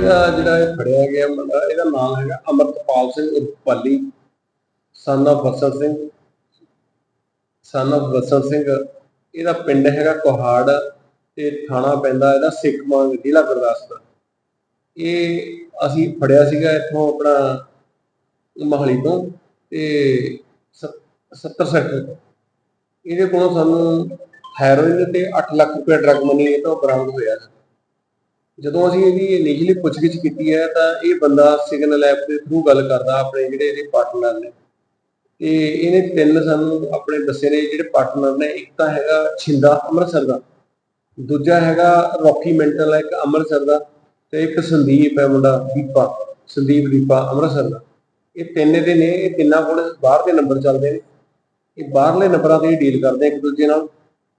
ਜਿਹੜਾ ਇਹ ਫੜਿਆ ਗਿਆ ਮੁੰਡਾ, ਇਹਦਾ ਨਾਮ ਹੈਗਾ ਅਮਰਤਪਾਲ ਸਿੰਘ ਉਰਫ ਪਾਲੀ son of ਵਸਲ Singh, son of ਵਸਲ Singh. ਇਹਦਾ ਪਿੰਡ ਹੈਗਾ ਕੋਹਾੜ ਤੇ ਥਾਣਾ ਪੈਂਦਾ ਇਹਦਾ ਸਿੱਖਮਾਂਗ ਜ਼ਿਲ੍ਹਾ ਗੁਰਦਾਸਪੁਰ। ਇਹ ਅਸੀਂ ਫੜਿਆ ਸੀਗਾ ਇੱਥੋਂ ਆਪਣਾ ਮਹਾਲੀ ਤੋਂ ਤੇ 70 ਸੈਕਟਰ ਤੋਂ। ਇਹਦੇ ਕੋਲੋਂ ਸਾਨੂੰ ਹੈਰੋਇਨ ਤੇ 8 ਲੱਖ ਰੁਪਏ ਡਰਗ ਮਨੀ ਇਹ ਤੋਂ ਬਰਾਮਦ ਹੋਇਆ। ਸੀ ਜਦੋਂ ਅਸੀਂ ਇਹਦੀ ਇਨੀਸ਼ੀਅਲੀ ਪੁੱਛਗਿੱਛ ਕੀਤੀ ਹੈ, ਤਾਂ ਇਹ ਬੰਦਾ ਸਿਗਨਲ ਐਪ ਦੇ ਥਰੂ ਗੱਲ ਕਰਦਾ, ਆਪਣੇ ਜਿਹੜੇ ਇਹਦੇ ਪਾਰਟਨਰ ਨੇ। ਤੇ ਇਹਨੇ ਤਿੰਨ ਸਾਨੂੰ ਆਪਣੇ ਦੱਸੇ ਨੇ, ਜਿਹੜੇ ਪਾਰਟਨਰ ਨੇ, ਇੱਕ ਤਾਂ ਹੈਗਾ ਛਿੰਦਾ ਅੰਮ੍ਰਿਤਸਰ ਦਾ, ਦੂਜਾ ਹੈਗਾ ਰੌਕੀ ਮੈਂਟਲ ਹੈ ਇੱਕ ਅੰਮ੍ਰਿਤਸਰ ਦਾ, ਤੇ ਇੱਕ ਸੰਦੀਪ ਹੈ ਮੁੰਡਾ, ਦੀਪਾ, ਸੰਦੀਪ, ਦੀਪਾ, ਅੰਮ੍ਰਿਤਸਰ ਦਾ। ਇਹ ਤਿੰਨ ਇਹਦੇ ਨੇ, ਇਹ ਤਿੰਨਾਂ ਕੋਲ ਬਾਹਰ ਦੇ ਨੰਬਰ ਚੱਲਦੇ ਨੇ। ਇਹ ਬਾਹਰਲੇ ਨੰਬਰਾਂ ਤੇ ਡੀਲ ਕਰਦੇ ਇੱਕ ਦੂਜੇ ਨਾਲ।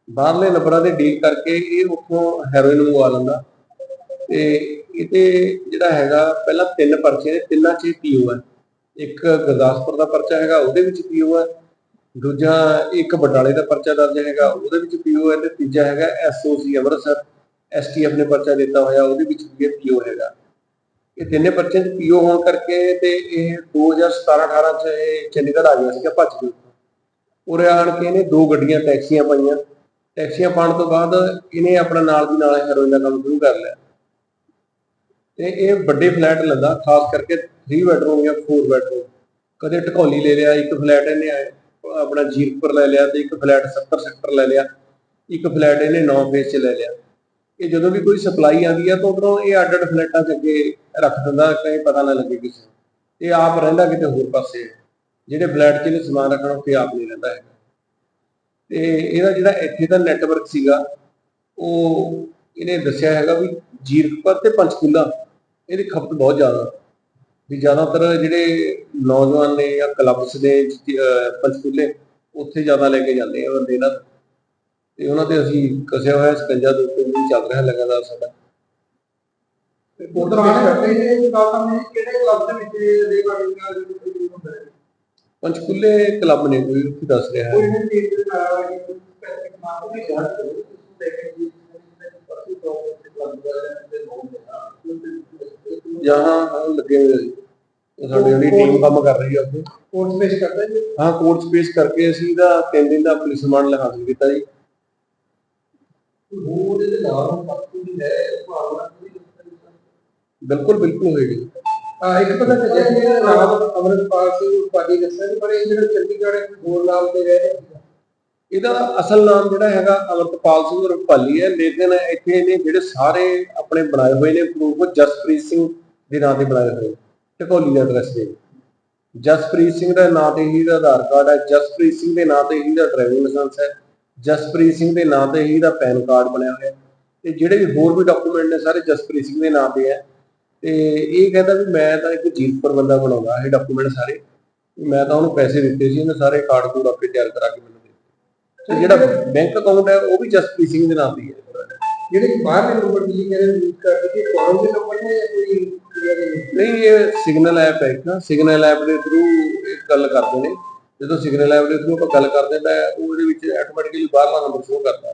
ਬਾਹਰਲੇ ਨੰਬਰਾਂ ਤੇ ਡੀਲ ਕਰਕੇ ਇਹ ਉੱਥੋਂ ਹੈਰੋਇਨ ਮੰਗਵਾ ਲੈਂਦਾ। ਤੇ ਇਹਤੇ ਜਿਹੜਾ ਹੈਗਾ, ਪਹਿਲਾਂ ਤਿੰਨ ਪਰਚੇ ਨੇ, ਤਿੰਨਾਂ 'ਚ ਪੀਓ ਹੈ। ਇੱਕ ਗੁਰਦਾਸਪੁਰ ਦਾ ਪਰਚਾ ਹੈਗਾ, ਉਹਦੇ ਵਿੱਚ ਪੀਓ ਹੈ। ਦੂਜਾ ਇੱਕ ਬਟਾਲੇ ਦਾ ਪਰਚਾ ਦਰਜ ਹੈਗਾ, ਉਹਦੇ ਵਿੱਚ ਪੀਓ ਹੈ ਤੇ ਤੀਜਾ ਹੈਗਾ ਐਸਓਸੀ ਅੰਮ੍ਰਿਤਸਰ। ਐਸਟੀਐਫ ਨੇ ਪਰਚਾ ਦਿੱਤਾ ਹੋਇਆ, ਉਹਦੇ ਵਿੱਚ ਵੀ ਪੀਓ ਹੈਗਾ। ਇਹ ਤਿੰਨੇ ਪਰਚੇ 'ਚ ਪੀਓ ਹੋਣ ਕਰਕੇ ਤੇ ਇਹ 2017 18 'ਚ ਇਹ ਚੰਡੀਗੜ੍ਹ ਆ ਗਿਆ ਸੀਗਾ, ਭੱਜ ਕੇ ਉਰੇ ਆਣ ਕੇ ਇਹਨੇ ਦੋ ਗੱਡੀਆਂ, ਟੈਕਸੀਆਂ ਪਾਈਆਂ। ਟੈਕਸੀਆਂ ਪਾਉਣ ਤੋਂ ਬਾਅਦ ਇਹਨੇ ਆਪਣਾ ਨਾਲ ਦੀ ਨਾਲ ਹੈਰੋਇਨ ਦਾ ਕੰਮ ਸ਼ੁਰੂ ਕਰ ਲਿਆ। ਤੇ ਇਹ ਵੱਡੇ ਫਲੈਟ ਲੈਂਦਾ, ਖਾਸ ਕਰਕੇ 3 ਬੈਡਰੂਮ ਜਾਂ 4 ਬੈਡਰੂਮ ਕਦੇ ਢਕੌਲੀ ਲੈ ਲਿਆ, ਇੱਕ ਫਲੈਟ ਇਹਨੇ ਆਪਣਾ ਜੀਰਪੁਰ ਲੈ ਲਿਆ ਤੇ ਇੱਕ ਫਲੈਟ 70 ਸੈਕਟਰ ਲੈ ਲਿਆ, ਇੱਕ ਫਲੈਟ ਇਹਨੇ 9 ਫੇਸ 'ਚ ਲੈ ਲਿਆ। ਇਹ ਜਦੋਂ ਵੀ ਕੋਈ ਸਪਲਾਈ ਆਉਂਦੀ ਆ ਤਾਂ ਉਧਰੋਂ ਇਹ ਅੱਡ ਅੱਡ ਫਲੈਟਾਂ 'ਚ ਅੱਗੇ ਰੱਖ ਦਿੰਦਾ ਕਹੀਂ ਪਤਾ ਨਾ ਲੱਗੇ ਕਿਸੇ ਨੂੰ। ਇਹ ਆਪ ਰਹਿੰਦਾ ਕਿਤੇ ਹੋਰ ਪਾਸੇ ਜਿਹੜੇ ਫਲੈਟ 'ਚ ਇਹਨੇ ਸਮਾਨ ਰੱਖਣਾ, ਉੱਥੇ ਆਪ ਨਹੀਂ ਰਹਿੰਦਾ ਹੈਗਾ। ਤੇ ਇਹਦਾ ਜਿਹੜਾ ਇੱਥੇ ਦਾ ਨੈਟਵਰਕ ਸੀਗਾ, ਉਹ ਇਹਨੇ ਦੱਸਿਆ ਹੈਗਾ ਵੀ ਜੀਰਕਪੁਰ ਤੇ ਪੰਚਕੂਲਾ ਇਹਦੀ ਖਪਤ ਬਹੁਤ ਜ਼ਿਆਦਾ। ਵੀ ਜ਼ਿਆਦਾਤਰ ਜਿਹੜੇ ਨੌਜਵਾਨ ਨੇ ਜਾਂ ਕਲੱਬਸ ਅਹ ਪੰਚਕੂਲੇ ਉੱਥੇ ਜ਼ਿਆਦਾ ਲੈ ਕੇ ਜਾਂਦੇ ਆ ਬੰਦੇ ਨਾਲ ਤੇ। ਉਹਨਾਂ ਤੇ ਅਸੀਂ ਕਸਿਆ ਹੋਇਆ ਸਕੰਜਾ ਦੇ ਉੱਤੇ ਵੀ ਚੱਲ ਰਿਹਾ ਲਗਾਤਾਰ ਸਾਡਾ। ਦੇ ਪੰਚਕੂਲੇ ਕਲੱਬ ਨੇ ਕੋਈ ਉੱਥੇ ਦੱਸ ਰਿਹਾ ਹੈ। ਕਲੱਬ ਦੇ ਲੋਕ ਨੇ ਜਹਾਂ ਲੱਗੇ ਹੋਏ ਸੀ। ਉਹ ਸਾਡੀ ਜਿਹੜੀ ਟੀਮ ਕੰਮ ਕਰ ਰਹੀ ਹੈ ਉੱਥੇ। ਕੋਰਸ ਪੇਸ਼ ਕਰਦਾ ਜੀ? ਹਾਂ ਕੋਰਟ ਸਪੇਸ ਕਰਕੇ ਅਸੀਂ ਇਹਦਾ 3 ਦਿਨ ਦਾ ਪੁਲਿਸ ਰਿਮਾਂਡ ਹਾਸਲ ਕੀਤਾ ਜੀ। ਹੋਰ ਇਹਦੇ ਨਾਲ ਪਰਸੂ ਦੀ ਹੈ ਭਾਵਨਾ ਦੀ ਬਿਲਕੁਲ ਬਿਲਕੁਲ ਹੋਏਗੀ ਆ ਇੱਕ ਪਤਾ ਚੱਲਿਆ ਕਿ ਇਹਦਾ ਨਾਮ ਅਮਰਪਾਲ ਸਿੰਘ ਪਾਡੀ ਦੱਸਿਆ ਪਰ ਇਹ ਜਿਹੜਾ ਚੰਡੀਗੜ੍ਹ ਇੱਕ ਹੋਰ ਨਾਮ ਤੇ ਰਹਿ। ਇਹਦਾ ਅਸਲ ਨਾਮ ਜਿਹੜਾ ਹੈਗਾ ਅਮਰਤਪਾਲ ਸਿੰਘ ਰੁਪਾਲੀ ਹੈ। ਲੇਕਿਨ ਇੱਥੇ ਇਹਨੇ ਜਿਹੜੇ ਸਾਰੇ ਆਪਣੇ ਬਣਾਏ ਹੋਏ ਨੇ ਪ੍ਰੂਫ ਜਸਪ੍ਰੀਤ ਸਿੰਘ ਦੇ ਨਾਂ ਤੇ ਬਣਾਏ ਹੋਏ ਢਕੋਲੀ ਦਾ ਐਡਰੈਸ ਦੇ ਜਸਪ੍ਰੀਤ ਸਿੰਘ ਦਾ ਨਾਂ ਤੇ ਹੀ ਦਾ ਆਧਾਰ ਕਾਰਡ ਹੈ। ਜਸਪ੍ਰੀਤ ਸਿੰਘ ਦੇ ਨਾਂ ਤੇ ਹੀ ਦਾ ਡਰਾਈਵਿੰਗ ਲਾਇਸੈਂਸ ਹੈ। ਜਸਪ੍ਰੀਤ ਸਿੰਘ ਦੇ ਨਾਂ ਤੇ ਹੀ ਦਾ ਪੈਨ ਕਾਰਡ ਬਣਿਆ ਹੋਇਆ ਹੈ। ਤੇ ਜਿਹੜੇ ਵੀ ਹੋਰ ਵੀ ਡਾਕੂਮੈਂਟ ਨੇ ਸਾਰੇ ਜਸਪ੍ਰੀਤ ਸਿੰਘ ਦੇ ਨਾਂ ਤੇ ਹੈ। ਤੇ ਇਹ ਕਹਿੰਦਾ ਵੀ ਮੈਂ ਤਾਂ ਇੱਕ ਜੀਤਪੁਰ ਬੰਦਾ ਬਣਾਉਂਦਾ, ਇਹ ਡਾਕੂਮੈਂਟ ਸਾਰੇ। ਮੈਂ ਤਾਂ ਉਹਨੂੰ ਪੈਸੇ ਦਿੱਤੇ ਸੀ, ਉਹਨੇ ਸਾਰੇ ਕਾਰਡ ਕੂਡ ਆਪੇ ਤਿਆਰ ਕਰਾ ਕੇ ਮੈਨੂੰ ਤੇ ਜਿਹੜਾ ਬੈਂਕ ਅਕਾਊਂਟ ਹੈ ਉਹ ਵੀ ਜਸਪ੍ਰੀਤ ਸਿੰਘ ਦੇ ਨਾਮ ਤੇ ਹੀ। ਜਿਹੜੇ ਬਾਹਰ ਦੇ ਨੰਬਰ ਤੁਸੀਂ ਕਹਿੰਦੇ ਯੂਜ਼ ਕਰਦੇ ਕਿ ਫੋਰਨ ਦੇ ਨੰਬਰ ਨੇ ਜਾਂ ਕੋਈ ਦੇ? ਨਹੀਂ ਇਹ ਸਿਗਨਲ ਐਪ ਹੈ ਇੱਕ ਸਿਗਨਲ ਐਪ ਦੇ ਥਰੂ ਇਹ ਗੱਲ ਕਰਦੇ ਨੇ। ਜਦੋਂ ਸਿਗਨਲ ਐਪ ਦੇ ਥਰੂ ਆਪਾਂ ਗੱਲ ਕਰਦੇ ਤਾਂ ਉਹ ਇਹਦੇ ਵਿੱਚ ਆਟੋਮੈਟਿਕਲੀ ਬਾਹਰਲਾ ਨੰਬਰ ਸ਼ੋ ਕਰਦਾ।